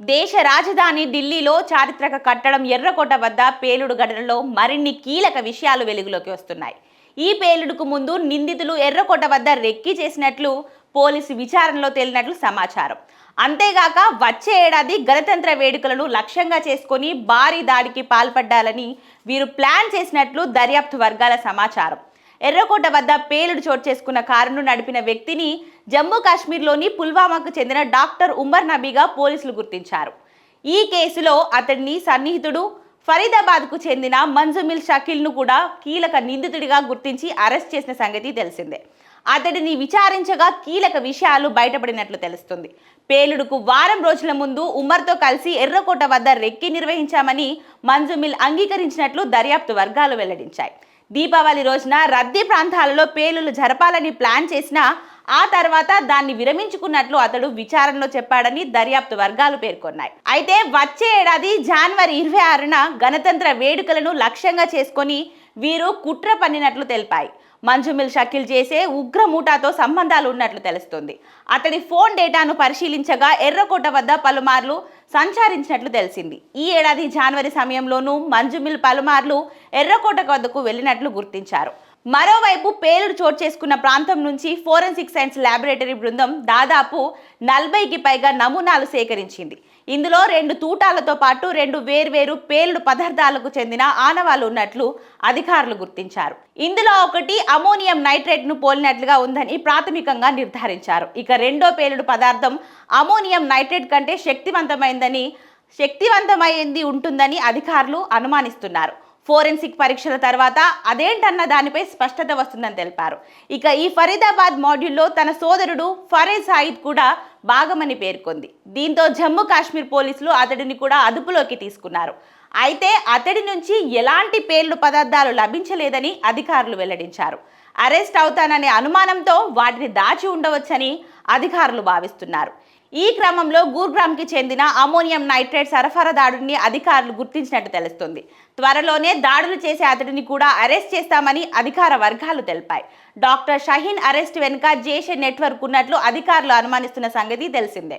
దేశ రాజధాని ఢిల్లీలో చారిత్రక కట్టడం ఎర్రకోట వద్ద పేలుడు ఘటనలో మరిన్ని కీలక విషయాలు వెలుగులోకి వస్తున్నాయి. ఈ పేలుడుకు ముందు నిందితులు ఎర్రకోట వద్ద రెక్కి చేసినట్లు పోలీసు విచారణలో తేలినట్లు సమాచారం. అంతేగాక వచ్చే ఏడాది గణతంత్ర వేడుకలను లక్ష్యంగా చేసుకొని భారీ దాడికి పాల్పడ్డాలని వీరు ప్లాన్ చేసినట్లు దర్యాప్తు వర్గాల సమాచారం. ఎర్రకోట వద్ద పేలుడు చోటు చేసుకున్న కారును నడిపిన వ్యక్తిని జమ్మూ కాశ్మీర్లోని పుల్వామాకు చెందిన డాక్టర్ ఉమర్ నబీగా పోలీసులు గుర్తించారు. ఈ కేసులో అతడిని సన్నిహితుడు ఫరీదాబాద్కు చెందిన మంజుమిల్ షకీల్ను కూడా కీలక నిందితుడిగా గుర్తించి అరెస్ట్ చేసిన సంగతి తెలిసిందే. అతడిని విచారించగా కీలక విషయాలు బయటపడినట్లు తెలుస్తుంది. పేలుడుకు వారం రోజుల ముందు ఉమర్తో కలిసి ఎర్రకోట వద్ద రెక్కి నిర్వహించామని మంజుమిల్ అంగీకరించినట్లు దర్యాప్తు వర్గాలు వెల్లడించాయి. దీపావళి రోజున రద్దీ ప్రాంతాలలో పేలులు జరపాలని ప్లాన్ చేసినా ఆ తర్వాత దాన్ని విరమించుకున్నట్లు అతడు విచారణలో చెప్పాడని దర్యాప్తు వర్గాలు పేర్కొన్నాయి. అయితే వచ్చే ఏడాది జనవరి ఇరవై ఆరున గణతంత్ర వేడుకలను లక్ష్యంగా చేసుకొని వీరు కుట్ర పన్నినట్లు తెలిపాయి. మంజుమిల్ షకీల్ చేసే ఉగ్ర మూటాతో సంబంధాలు ఉన్నట్లు తెలుస్తుంది. అతడి ఫోన్ డేటాను పరిశీలించగా ఎర్రకోట వద్ద పలుమార్లు సంచరించినట్లు తెలిసింది. ఈ ఏడాది జనవరి సమయంలోనూ మంజుమిల్ పలుమార్లు ఎర్రకోట వద్దకు వెళ్ళినట్లు గుర్తించారు. మరోవైపు పేలుడు చోటు చేసుకున్న ప్రాంతం నుంచి ఫోరెన్సిక్ సైన్స్ ల్యాబొరేటరీ బృందం దాదాపు నలభైకి పైగా నమూనాలు సేకరించింది. ఇందులో రెండు తూటాలతో పాటు రెండు వేర్వేరు పేలుడు పదార్థాలకు చెందిన ఆనవాళ్ళు ఉన్నట్లు అధికారులు గుర్తించారు. ఇందులో ఒకటి అమోనియం నైట్రేట్ను పోలినట్లుగా ఉందని ప్రాథమికంగా నిర్ధారించారు. ఇక రెండో పేలుడు పదార్థం అమోనియం నైట్రేట్ కంటే శక్తివంతమైందని శక్తివంతమైంది ఉంటుందని అధికారులు అనుమానిస్తున్నారు. ఫోరెన్సిక్ పరీక్షల తర్వాత అదేంటన్న దానిపై స్పష్టత వస్తుందని తెలిపారు. ఇక ఈ ఫరీదాబాద్ మాడ్యూల్లో తన సోదరుడు ఫరేజ్ సాయిద్ కూడా భాగమని పేర్కొంది. దీంతో జమ్మూ కాశ్మీర్ పోలీసులు అతడిని కూడా అదుపులోకి తీసుకున్నారు. అయితే అతడి నుంచి ఎలాంటి పేర్లు పదార్థాలు లభించలేదని అధికారులు వెల్లడించారు. అరెస్ట్ అవుతాననే అనుమానంతో వాటిని దాచి ఉండవచ్చని అధికారులు భావిస్తున్నారు. ఈ క్రమంలో గూర్గ్రామ్కి చెందిన అమోనియం నైట్రేట్ సరఫరా దాడుని అధికారులు గుర్తించినట్టు తెలుస్తుంది. త్వరలోనే దాడులు చేసే అతడిని కూడా అరెస్ట్ చేస్తామని అధికార వర్గాలు తెలిపాయి. డాక్టర్ షహీన్ అరెస్ట్ వెనుక జేషే నెట్వర్క్ ఉన్నట్లు అధికారులు అనుమానిస్తున్న సంగతి తెలిసిందే.